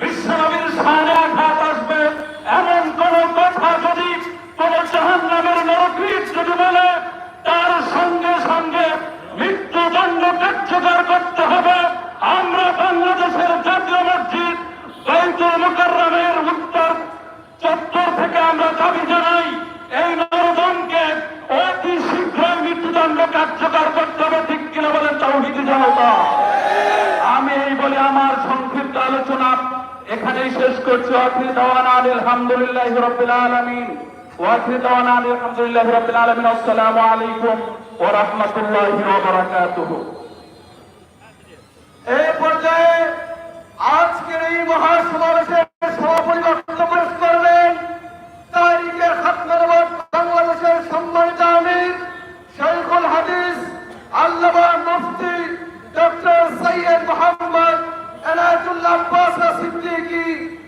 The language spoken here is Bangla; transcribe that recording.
বিশ্বনবীর সামনে আঘাত আসবে, এমন কোন কথা যদি কোন জাহান নামের নরকৃত যদি বলে, তার সঙ্গে সঙ্গে মৃত্যুদণ্ড কার্যকর করতে হবে। আমরা বাংলাদেশের জাতীয় মসজিদ, বাইতুল মুকাররমের উত্তর চত্বর থেকে আমরা দাবি জানাই, এই নরদমকে অতি শীঘ্রই মৃত্যুদণ্ড কার্যকর করতে হবে, ঠিক কিনা বলেন তৌহিদি জনতা? আমি এই বলে আমার সংক্ষিপ্ত আলোচনা এখানেই শেষ করছি। আখির দাওয়ানা আলহামদুলিল্লাহ রবিল আলমিন। ওয়াখির দাওয়ানা আলহামদুলিল্লাহ রবিল আলমিন। আসসালামু আলাইকুম ওয়া রাহমাতুল্লাহি ওয়া Abbas Siddiqui,